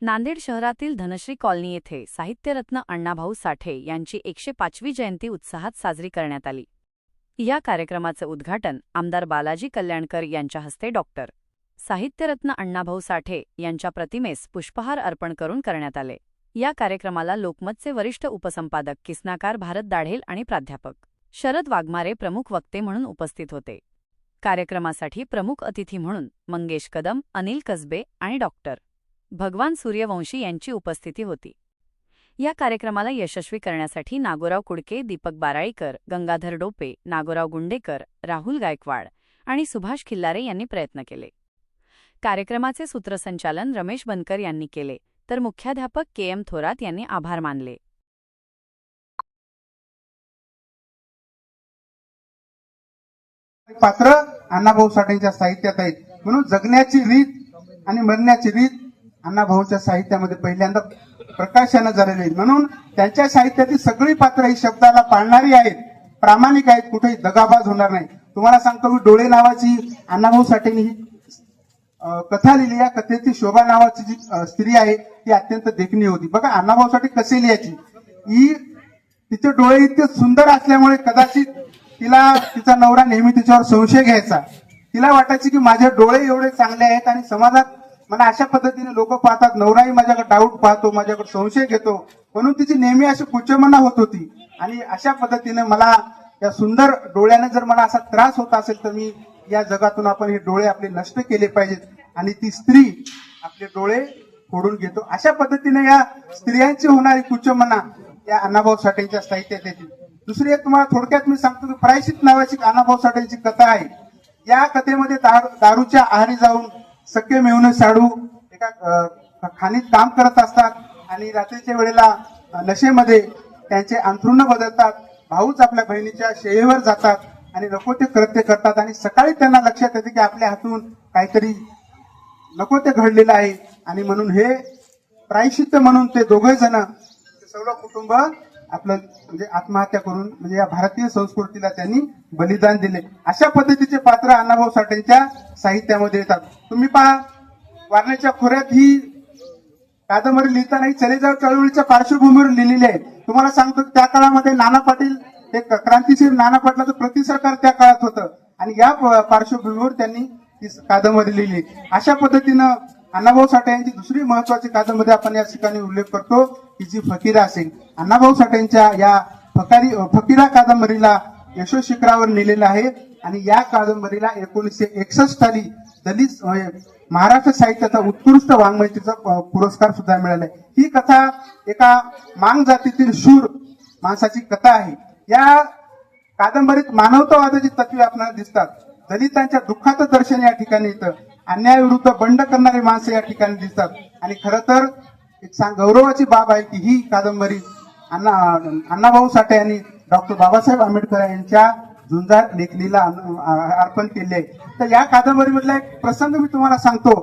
नांदेड शहरातील धनश्री कॉलनी येथे साहित्यरत्न अण्णाभाऊ साठे यांची एकशे पाचवी जयंती उत्साहात साजरी करण्यात आली. या कार्यक्रमाचं उद्घाटन आमदार बालाजी कल्याणकर यांच्या हस्ते डॉक्टर साहित्यरत्न अण्णाभाऊ साठे यांच्या प्रतिमेस पुष्पहार अर्पण करून करण्यात आले. या कार्यक्रमाला लोकमतचे वरिष्ठ उपसंपादक किस्नाकार भारत दाढेल आणि प्राध्यापक शरद वाघमारे प्रमुख वक्ते म्हणून उपस्थित होते. कार्यक्रमासाठी प्रमुख अतिथी म्हणून मंगेश कदम अनिल कसबे आणि डॉक्टर भगवान सूर्यवंशी यांची उपस्थिती होती. या कार्यक्रमाला यशस्वी करण्यासाठी नागोराव कुडके दीपक बाराळीकर गंगाधर डोपे नागोराव गुंडेकर राहुल गायकवाड आणि सुभाष खिल्लारे यांनी प्रयत्न केले. कार्यक्रमाचे सूत्रसंचालन रमेश बनकर यांनी केले तर मुख्याध्यापक के एम थोरात यांनी आभार मानले. पात्र अण्णाभाऊ साठेंच्या साहित्यात आहेत. म्हणून जगण्याची रीत आणि मरण्याची रीत अण्णाभाऊच्या साहित्यामध्ये पहिल्यांदा प्रकाशनं झालेली आहे. म्हणून त्यांच्या साहित्यातील सगळी पात्र ही शब्दाला पाळणारी आहेत. प्रामाणिक आहेत कुठेही दगाबाज होणार नाही. तुम्हाला सांगतो मी डोळे नावाची अण्णाभाऊ साठेंनी ही कथा लिहिली. या कथेची शोभा नावाची जी स्त्री आहे ती अत्यंत देखणी होती. बघा अण्णाभाऊसाठी कसे लिहायची? ही तिचे डोळे इतके सुंदर असल्यामुळे कदाचित तिला तिचा नवरा नेहमी तिच्यावर संशय घ्यायचा. तिला वाटायची की माझे डोळे एवढे चांगले आहेत आणि समाजात मला अशा पद्धतीने लोक पाहतात नवराही माझ्याकडे डाऊट पाहतो माझ्याकडे संशय घेतो. म्हणून तिची नेहमी अशी कुचमना होत होती. आणि अशा पद्धतीने मला या सुंदर डोळ्याने जर मला असा त्रास होत असेल तर मी या जगातून आपण हे डोळे आपले नष्ट केले पाहिजेत. आणि ती स्त्री आपले डोळे फोडून घेतो. अशा पद्धतीने या स्त्रियांची होणारी कुचमना या अण्णाभाऊ साठेंच्या साहित्यात येते. दुसरी एक तुम्हाला थोडक्यात मी सांगतो की प्रायशित नावाची अण्णाभाऊ साठेंची कथा आहे. या कथेमध्ये दारू- दारूच्या आहारी जाऊन सख्खे मेहुणे शाडू एका खाणीत काम करत असतात आणि रात्रीच्या वेळेला नशेमध्ये त्यांचे अंथरुण बदलतात भाऊच आपल्या बहिणीच्या शेळीवर जातात आणि नको ते कृत्य करतात आणि सकाळी त्यांना लक्षात येते की आपल्या हातून काहीतरी नको ते घडलेलं आहे. आणि म्हणून हे प्रायश्चित्त म्हणून ते दोघे जण सर्व कुटुंब आपलं म्हणजे आत्महत्या करून म्हणजे या भारतीय संस्कृतीला त्यांनी बलिदान दिले. अशा पद्धतीचे पात्र अण्णाभाऊ साठेंच्या साहित्यामध्ये येतात. तुम्ही पहा वारण्याच्या खोऱ्यात ही कादंबरी लिहिताना ही चलेजाव चळवळीच्या पार्श्वभूमीवर लिहिलेली आहे. तुम्हाला सांगतो त्या काळामध्ये नाना पाटील हे क्रांतीशीर नाना पाटलाचं प्रति सरकार त्या काळात होतं. आणि या पार्श्वभूमीवर त्यांनी ती कादंबरी लिहिली. अशा पद्धतीनं अण्णाभाऊ साठे यांची दुसरी महत्वाची कादंबरी आपण या ठिकाणी उल्लेख करतो की जी फकीरा असेल अण्णाभाऊ साठेंच्या या फकारी फकीरा कादंबरीला यशो शिखरावर लिहिलेलं आहे. आणि या कादंबरीला एकोणीसशे एकसष्ट साली दलित महाराष्ट्र साहित्याचा उत्कृष्ट वाङ्मयतेचा प- पुरस्कार सुद्धा मिळाला आहे. ही कथा एका मांग जातीतील शूर माणसाची कथा आहे. या कादंबरीत मानवतावादाची तत्वे आपल्याला दिसतात. दलितांच्या दुःखाचं दर्शन या ठिकाणी येतं अन्यायाविरुद्ध बंड करणारी माणसं या ठिकाणी दिसतात. आणि खरं तर एक सांग गौरवाची बाब आहे की ही कादंबरी अण्णा अण्णाभाऊ साठे यांनी डॉक्टर बाबासाहेब आंबेडकर यांच्या झुंजार लेखणीला अर्पण केले आहे. तर या कादंबरीमधला एक प्रसंग मी तुम्हाला सांगतो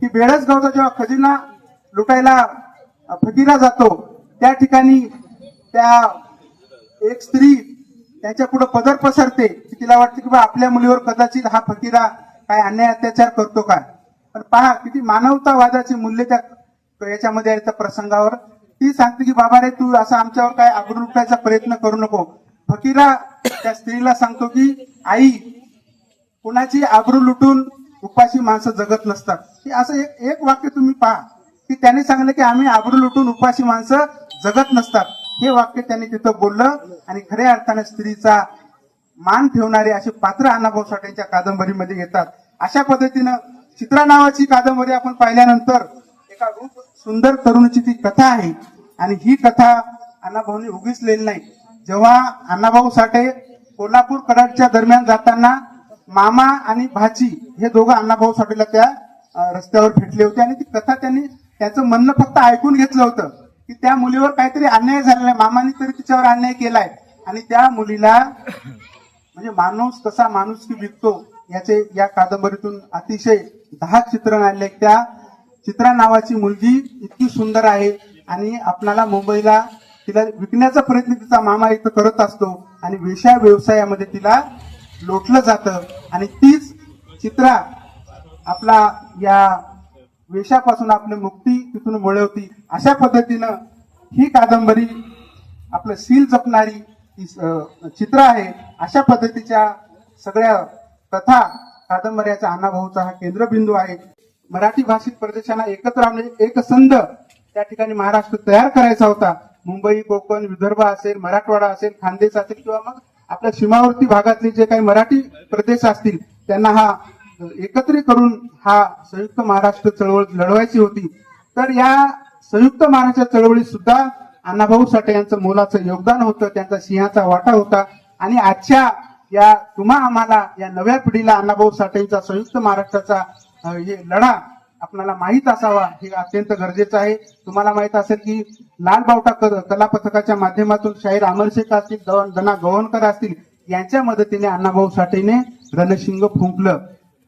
की बेळसगावचा जेव्हा खजिना लुटायला फटीला जातो त्या ठिकाणी त्या एक स्त्री त्यांच्या पुढे पदर पसरते की तिला वाटते की बा आपल्या मुलीवर कदाचित हा फकीरा काय अन्याय अत्याचार करतो काय पण पहा किती मानवतावादाची मूल्य त्या याच्यामध्ये आहे त्या प्रसंगावर. ती सांगते की बाबा रे तू असं आमच्यावर काय आबरू लुटायचा प्रयत्न करू नको. फकीरा त्या स्त्रीला सांगतो की आई कुणाची आबरू लुटून उपाशी माणसं जगत नसतात. की असं एक एक वाक्य तुम्ही पहा की त्याने सांगितलं की आम्ही आबरू लुटून उपाशी माणसं जगत नसतात. हे वाक्य त्यांनी तिथं बोललं आणि खऱ्या अर्थाने स्त्रीचा मान ठेवणारे असे पात्र अण्णाभाऊ साठेंच्या कादंबरीमध्ये येतात. अशा पद्धतीनं चित्रा नावाची कादंबरी आपण पाहिल्यानंतर एका रूप सुंदर तरुणीची ती कथा आहे. आणि ही कथा अण्णाभाऊनी उगीच लिहिली नाही. जेव्हा अण्णाभाऊ साठे कोल्हापूर कराडच्या दरम्यान जाताना मामा आणि भाची हे दोघं अण्णाभाऊ साठेला त्या रस्त्यावर भेटले होते. आणि ती कथा त्यांनी त्याचं म्हणणं फक्त ऐकून घेतलं होतं की त्या मुलीवर काहीतरी अन्याय झालेला आहे. मामाने तरी तिच्यावर अन्याय केलाय. आणि त्या मुलीला म्हणजे माणूस कसा माणूस की विकतो. याचे या कादंबरीतून अतिशय दहा चित्रण आणले. त्या चित्रा नावाची मुलगी इतकी सुंदर आहे आणि आपणाला मुंबईला तिला विकण्याचा प्रयत्न तिचा मामा इथं करत असतो आणि वेशा व्यवसायामध्ये तिला लोटलं जातं. आणि तीच चित्रा आपला या वेशापासून आपली मुक्ती तिथून मिळवती अशा पद्धतीनं ही कादंबरी आपलं सील जपणारी चित्र आहे. अशा पद्धतीच्या सगळ्या तथा कादंबऱ्याचा अण्णाभाऊचा हा केंद्रबिंदू आहे. मराठी भाषिक प्रदेशांना एकत्र आणणे एक संध त्या ठिकाणी महाराष्ट्र तयार करायचा होता. मुंबई कोकण विदर्भ असेल मराठवाडा असेल खानदेश असेल किंवा मग आपल्या सीमावर्ती भागातले जे काही मराठी प्रदेश असतील त्यांना हा एकत्रित करून हा संयुक्त महाराष्ट्र चळवळ लढवायची होती. तर या संयुक्त महाराष्ट्र चळवळीत सुद्धा अण्णाभाऊ साठे यांचं मोलाचं योगदान होतं त्यांचा सिंहाचा वाटा होता. आणि आजच्या या तुम्हा आम्हाला या नव्या पिढीला अण्णाभाऊ साठेंचा संयुक्त महाराष्ट्राचा हे लढा आपल्याला माहीत असावा हे अत्यंत गरजेचं आहे. तुम्हाला माहीत असेल की लाल बावटा क- कला पथकाच्या माध्यमातून शाहीर अमरशेख असतील गव- दना गवणकर असतील यांच्या मदतीने अण्णाभाऊ साठेने रणशिंग फुंकलं.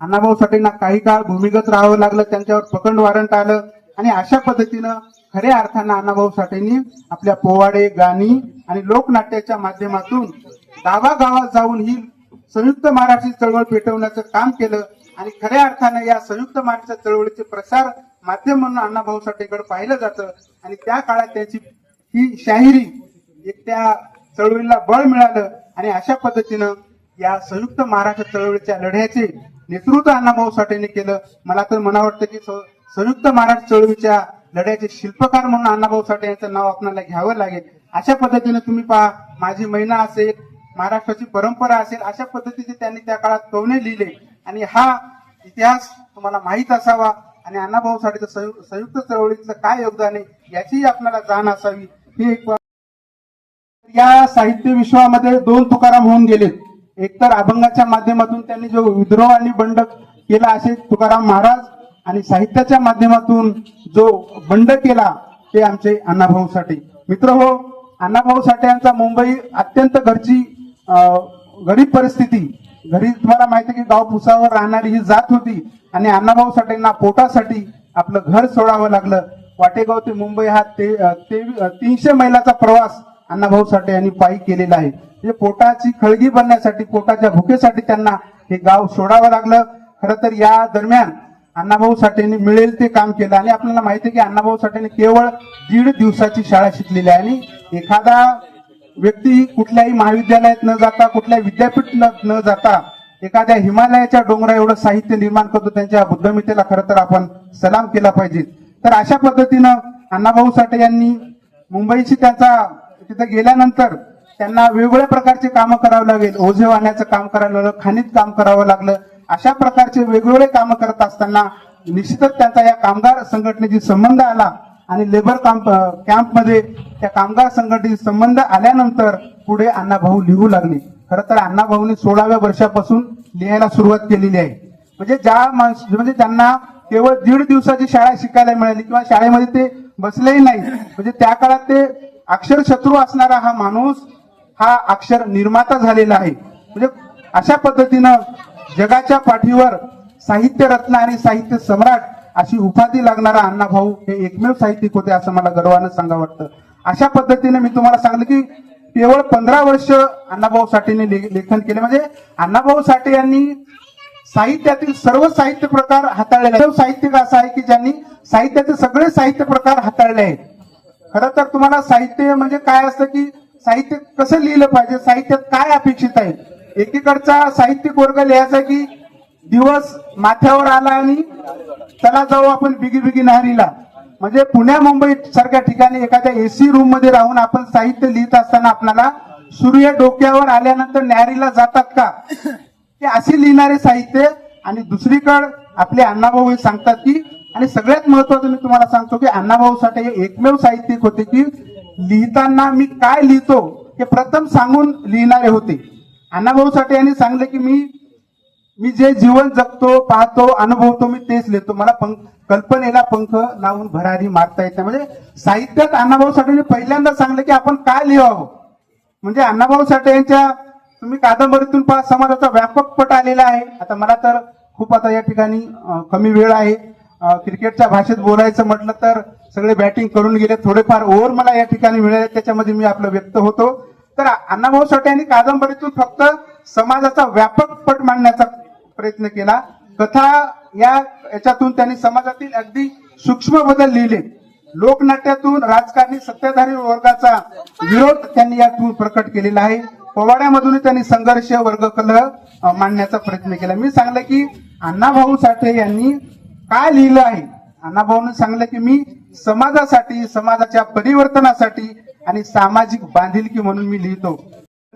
अण्णाभाऊ साठेंना काही काळ भूमिगत राहावं लागलं त्यांच्यावर पकड वॉरंट आलं आणि अशा पद्धतीनं खऱ्या अर्थानं अण्णाभाऊ साठेंनी आपल्या पोवाडे गाणी आणि लोकनाट्याच्या माध्यमातून गावागावात जाऊन ही संयुक्त महाराष्ट्र चळवळ पेटवण्याचं काम केलं आणि खऱ्या अर्थाने या संयुक्त महाराष्ट्र चळवळीचे प्रसार माध्यम म्हणून अण्णाभाऊ साठेकडे पाहिलं जातं. आणि त्या काळात त्याची ही शाहिरी एक त्या चळवळीला बळ मिळालं आणि अशा पद्धतीनं या संयुक्त महाराष्ट्र चळवळीच्या लढ्याचे नेतृत्व अण्णाभाऊ साठेने केलं. मला तर मना वाटतं की संयुक्त महाराष्ट्र चळवळीच्या लढ्याचे शिल्पकार म्हणून अण्णाभाऊ साठे यांचं नाव आपल्याला घ्यावं लागेल. अशा पद्धतीने तुम्ही पहा माझी महिना असेल महाराष्ट्राची परंपरा असेल अशा पद्धतीचे त्यांनी त्या काळात कवने लिहिले. आणि हा इतिहास तुम्हाला माहीत असावा. आणि अण्णाभाऊ साठेचं संयुक्त चळवळीचं काय योगदान आहे याचीही आपल्याला जाण असावी. ही एक या साहित्य विश्वामध्ये दोन तुकाराम होऊन गेलेत एकतर अभंगाच्या माध्यमातून त्यांनी जो विद्रोह आणि बंड केला असे तुकाराम महाराज आणि साहित्याच्या माध्यमातून जो बंड केला ते आमचे अण्णाभाऊ साठे. मित्र हो अण्णाभाऊ साठे यांचा मुंबई अत्यंत घरची गरीब परिस्थिती. घरी तुम्हाला माहिती आहे की गाव पुसावर राहणारी ही जात होती आणि अण्णाभाऊ साठेंना पोटासाठी आपलं घर सोडावं लागलं. वाटेगाव ते मुंबई हा ते ते तीनशे मैलाचा प्रवास अण्णाभाऊ साठे यांनी पायी केलेला आहे. म्हणजे पोटाची खळगी बनण्यासाठी पोटाच्या भुकेसाठी त्यांना हे गाव सोडावं लागलं. खरं तर या दरम्यान अण्णाभाऊ साठेंनी मिळेल ते काम केलं आणि आपल्याला माहिती आहे की अण्णाभाऊ साठेने केवळ दीड दिवसाची शाळा शिकलेली आहे आणि एखादा व्यक्ती कुठल्याही महाविद्यालयात न जाता कुठल्याही विद्यापीठ न जाता एखाद्या हिमालयाच्या डोंगरा एवढं साहित्य निर्माण करतो त्यांच्या बुद्धमितेला खरं तर आपण सलाम केला पाहिजे. तर अशा पद्धतीनं अण्णाभाऊ साठे यांनी मुंबईची त्यांचा तिथे गेल्यानंतर त्यांना वेगवेगळ्या प्रकारचे कामं करावं लागेल. ओझे वाहण्याचं काम करावं लागलं खाणीत काम करावं लागलं. अशा प्रकारचे वेगवेगळे कामं करत असताना निश्चितच त्यांचा या कामगार संघटनेशी संबंध आला. आणि लेबर कॅम्प कॅम्पमध्ये त्या कामगार संघटनेशी संबंध आल्यानंतर पुढे अण्णाभाऊ लिहू लागले. खरं तर अण्णाभाऊनी सोळाव्या वर्षापासून लिहायला सुरुवात केलेली आहे. म्हणजे ज्या माणस म्हणजे त्यांना केवळ दीड दिवसाची शाळा शिकायला मिळाली किंवा शाळेमध्ये ते बसलेही नाही म्हणजे त्या काळात ते अक्षर शत्रू असणारा हा माणूस हा अक्षर निर्माता झालेला आहे. म्हणजे अशा पद्धतीनं जगाच्या पाठीवर साहित्य रत्न आणि साहित्य सम्राट अशी उपाधी लागणारा अण्णा भाऊ हे एकमेव साहित्यिक होते असं मला गर्वानं सांगा वाटतं. अशा पद्धतीने मी तुम्हाला सांगलं की केवळ पंधरा वर्ष अण्णाभाऊ साठेने लेखन केले. म्हणजे अण्णाभाऊ साठे यांनी साहित्यातील सर्व साहित्य प्रकार हाताळलेले साहित्यिक असं आहे की ज्यांनी साहित्याचे सगळे साहित्य प्रकार हाताळले आहेत. खरं तर तुम्हाला साहित्य म्हणजे काय असतं की साहित्य कसं लिहिलं पाहिजे साहित्यात काय अपेक्षित आहे? एकीकडचा साहित्यिक वर्ग लिहायचा की दिवस माथ्यावर आला आणि चला जाऊ आपण बिगी बिगी नहरीला म्हणजे पुण्या मुंबई सारख्या ठिकाणी एखाद्या एसी रूममध्ये राहून आपण साहित्य लिहित असताना आपल्याला सूर्य डोक्यावर आल्यानंतर न्यारीला जातात का? ते असे लिहिणारे साहित्य आणि दुसरीकडे आपले अण्णाभाऊ हे सांगतात की आणि सगळ्यात महत्वाचं मी तुम्हाला सांगतो की अण्णाभाऊ साठे हे एकमेव साहित्यिक होते की लिहिताना मी काय लिहितो हे प्रथम सांगून लिहिणारे होते. अण्णाभाऊ साठे यांनी सांगले की मी मी जे जीवन जगतो पाहतो अनुभवतो मी तेच लिहितो. मला पंख कल्पनेला पंख लावून भरारी मारता येत म्हणजे साहित्यात अण्णाभाऊ साठे पहिल्यांदा सांगलं की आपण काय लिहावं? म्हणजे अण्णाभाऊ साठे यांच्या तुम्ही कादंबरीतून पहा समाजाचा व्यापक पट आलेला आहे. आता मला तर खूप आता या ठिकाणी कमी वेळ आहे. क्रिकेटच्या भाषेत बोलायचं म्हटलं तर सगळे बॅटिंग करून गेले. थोडेफार ओव्हर मला या ठिकाणी मिळाले त्याच्यामध्ये मी आपलं व्यक्त होतो. तर अण्णाभाऊ साठे यांनी कादंबरीतून फक्त समाजाचा व्यापक पट मांडण्याचा प्रयत्न केला. कथा या याच्यातून त्यांनी समाजातील अगदी सूक्ष्म बदल लिहिले. लोकनाट्यातून राजकारणी सत्ताधारी वर्गाचा विरोध त्यांनी यातून प्रकट केलेला आहे. पोवाड्यामधून त्यांनी संघर्ष वर्ग कल मांडण्याचा प्रयत्न केला. मी सांगलं की अण्णाभाऊ साठे यांनी काय लिहिलं आहे? अण्णाभाऊने सांगलं की मी समाजासाठी समाजाच्या परिवर्तनासाठी आणि सामाजिक बांधिलकी म्हणून मी लिहितो.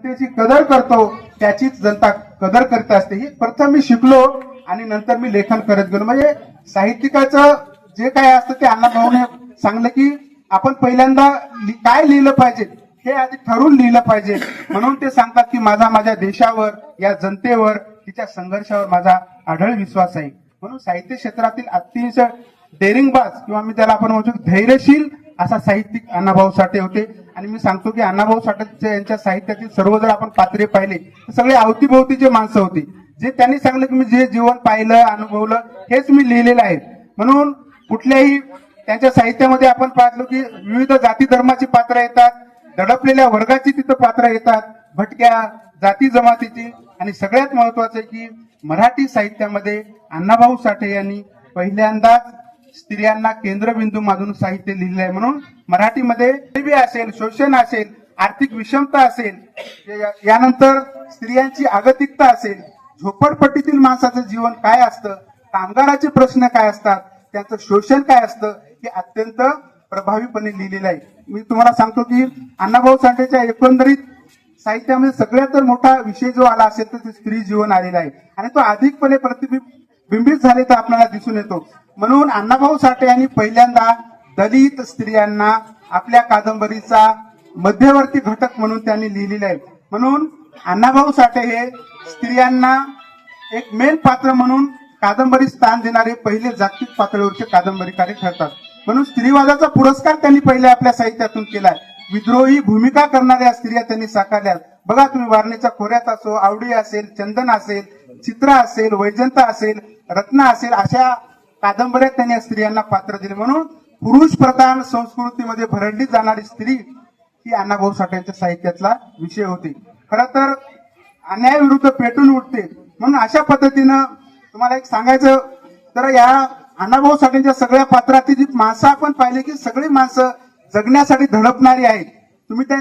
त्याची कदर करतो त्याचीच जनता कदर करत असते. ही प्रथम मी शिकलो आणि नंतर मी लेखन करत गेलो. म्हणजे साहित्यिकाचं जे काय असतं ते अण्णाभाऊने सांगलं की आपण पहिल्यांदा लि- काय लिहिलं पाहिजे हे आधी ठरवून लिहिलं पाहिजे. म्हणून ते सांगतात की माझा माझ्या देशावर या जनतेवर तिच्या संघर्षावर माझा आढळ विश्वास आहे. म्हणून साहित्य क्षेत्रातील अतिशय डेरिंगबाज किंवा मी त्याला आपण म्हणतो धैर्यशील असा साहित्यिक अण्णाभाऊ साठे होते. आणि मी सांगतो की अण्णाभाऊ साठे यांच्या साहित्यातील सर्व जर आपण पात्रे पाहिले. तर सगळे अवतीभोवतीचे माणसं होती. जे त्यांनी सांगलं की मी जे जीवन पाहिलं अनुभवलं हेच मी लिहिलेलं आहे. म्हणून कुठल्याही त्यांच्या साहित्यामध्ये आपण पाहतो की विविध जाती धर्माची पात्र येतात. दडपलेल्या वर्गाची तिथं पात्र येतात. भटक्या जाती जमातीची. आणि सगळ्यात महत्वाचं आहे की मराठी साहित्यामध्ये अण्णाभाऊ साठे यांनी पहिल्यांदाच स्त्रियांना केंद्रबिंदू मानून साहित्य लिहिलं आहे म्हणून मराठीमध्ये गरिबी असेल शोषण असेल आर्थिक विषमता असेल या- यानंतर स्त्रियांची आगतिकता असेल झोपडपट्टीतील माणसाचं जीवन काय असतं कामगाराचे प्रश्न काय असतात त्यांचं शोषण काय असतं हे अत्यंत प्रभावीपणे लिहिलेलं आहे. मी तुम्हाला सांगतो की अण्णाभाऊ साठेच्या एकंदरीत साहित्यामध्ये सगळ्यात मोठा विषय जो आला असेल तर ते स्त्री जीवन आलेला आहे. आणि तो अधिकपणे प्रतिबिंब बिंबित झाले तर आपल्याला दिसून येतो. म्हणून अण्णाभाऊ साठे यांनी पहिल्यांदा दलित स्त्रियांना आपल्या कादंबरीचा मध्यवर्ती घटक म्हणून त्यांनी लिहिलेले आहे. म्हणून अण्णाभाऊ साठे हे स्त्रियांना एक मेन पात्र म्हणून कादंबरी स्थान देणारे पहिले जागतिक पातळीवरचे कादंबरीकारी ठरतात. म्हणून स्त्रीवादाचा पुरस्कार त्यांनी पहिले आपल्या साहित्यातून केलाय. विद्रोही भूमिका करणाऱ्या स्त्रिया त्यांनी साकारल्या बघा तुम्ही वारणेच्या खोऱ्यात असो आवडी असेल चंदन असेल चित्र असेल वैजंता असेल रत्न असेल अशा कादंबऱ्यात त्यांनी स्त्रियांना पात्र दिले. म्हणून पुरुष प्रधान संस्कृतीमध्ये भरडली जाणारी स्त्री ही अण्णाभाऊ साठेंच्या साहित्यातला विषय होती. खर तर अन्यायाविरुद्ध पेटून उठते. म्हणून अशा पद्धतीनं तुम्हाला एक सांगायचं तर या अण्णाभाऊ साठेंच्या सगळ्या पात्रातील जी माणसं आपण पाहिले की सगळी माणसं जगण्यासाठी धडपणारी आहेत. तुम्ही त्या